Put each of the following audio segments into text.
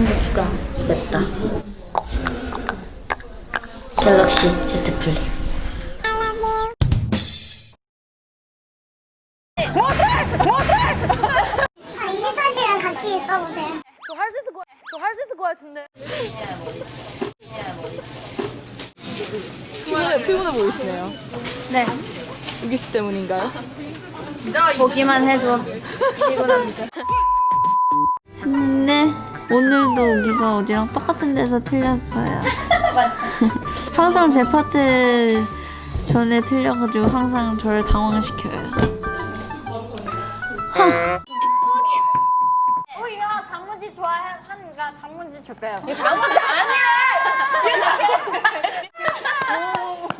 청고추가 맵다. 갤럭시 Z 플립. 아, 24시간 같이 있어보세요. 저할수 있을 거, 저할수 있을 것 같은데. 피곤해, 보이시네요. 네. 씨 때문인가요? 보기만 해도 피곤합니다. 오늘도 우리가 어디랑 똑같은 데서 틀렸어요. 항상 제 파트 전에 틀려가지고 항상 저를 당황시켜요. 어, 이거 단무지 좋아하니까 단무지 줄게요.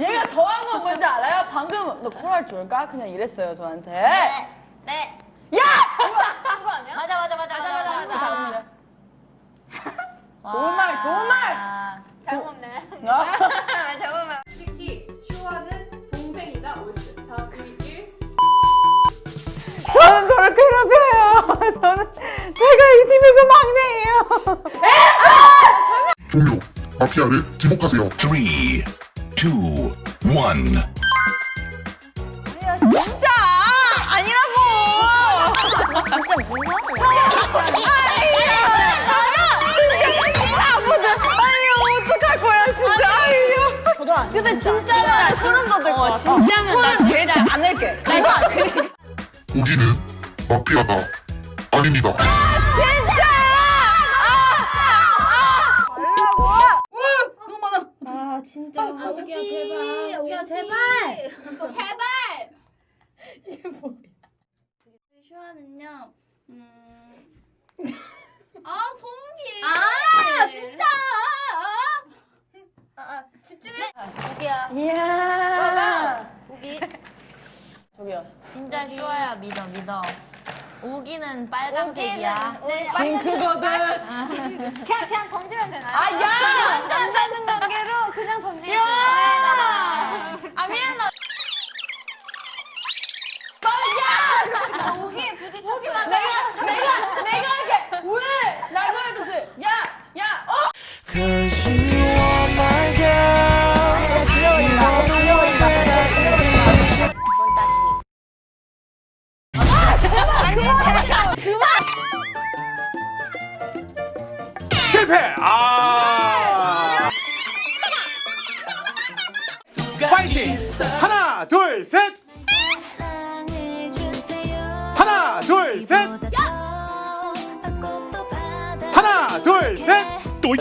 얘가 더한 건 뭔지 알아요? 방금 너 코랄 줄까? 그냥 이랬어요 저한테. 네. 야! 그거 아니야? 맞아, 맞아, 맞아, 맞아, 맞아, 맞아. 좋은 말, 좋은 말! 잘 뭐? 먹네. 좋은 말. 시키, 슈아는 동생이다, 올스. 다음 주 저는 저를 괴롭혀요. 저는 제가 이 팀에서 막내예요. 종료. 마피아를 지목하세요. 3, 2, 1. 근데 진짜면 소름 돋을 것 같아. 진짜면 나 되지 않을게. 우기는 마피아다. 아닙니다. 아 진짜! 오기야 제발 오기야 제발. 제발. 이게 뭐야? 슈아는요 음아 송기 아 진짜 아, 아 집중해 오기야 오기 저기요. 진짜 슈아야 믿어 믿어. 우기는 빨강색이야. 네 핑크거든. 그냥 그냥 던지면 되나요? 아 야. 완전 다는 관계로 그냥 던지면 야. 아 미안해 오기에 부딪혔어요 내가 내가 내가 이렇게 왜 나도 해도 돼. 야, 야. 어? 실패! 아! 파이팅! 하나, 둘, 셋! 하나, 둘, 셋! 하나, 둘, 셋! 또이!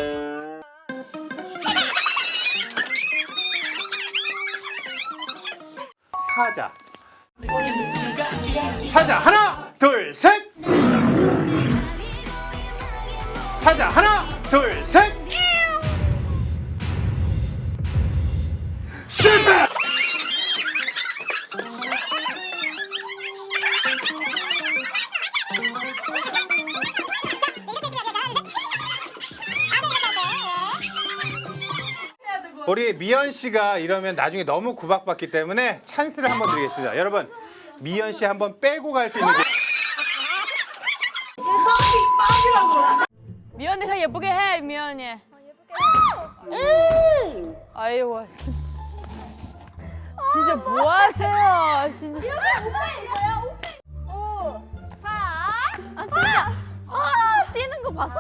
사자. 사자, 하나, 둘, 셋! 사자, 하나, 둘, 셋! 실패! 우리 미연 씨가 이러면 나중에 너무 구박받기 때문에 찬스를 한번 드리겠습니다. 여러분, 미연 씨 한번 빼고 갈 수 있는 게미 예쁘게 해, 미연이. 아이고. 진짜 뭐 하세요? 진짜. 아 진짜 아 뛰는 거 봤어?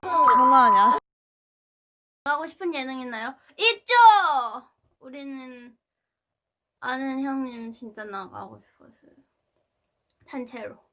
장난 아니야. 나가고 싶은 예능 있나요? 있죠. 우리는 아는 형님 진짜 나가고 싶었어요. 단체로.